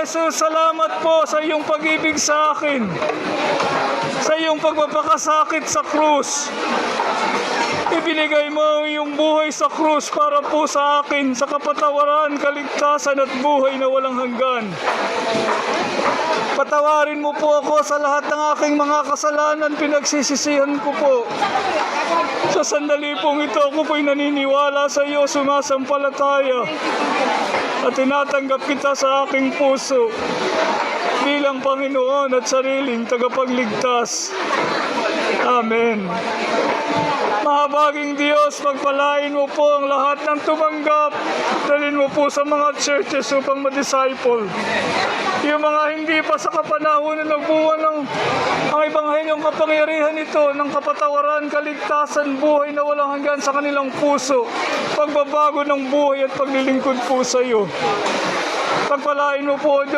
Jesus, salamat po sa iyong pag-ibig sa akin. Sa iyong pagpapakasakit sa krus. Ibinigay mo ang iyong buhay sa krus para po sa akin, sa kapatawaran, kaligtasan at buhay na walang hanggan. Patawarin mo po ako sa lahat ng aking mga kasalanan, pinagsisisihan ko po. Sa sandali pong ito, ako po'y naniniwala sa iyo, sumasampalataya. At tinatanggap kita sa aking puso bilang Panginoon at sariling tagapagligtas. Amen. Mahabaging Diyos, pagpalain mo po ang lahat ng tumanggap. Dalhin mo po sa mga churches upang ma-disciple. Yung mga hindi pa sa kapanahon na nagbuwan ng ang ibanghelyong kapangyarihan ito ng kapatawaran, kaligtasan, buhay na walang hanggan sa kanilang puso. Pagbabago ng buhay at paglilingkod po sa iyo. Pagpalain mo po, Diyos,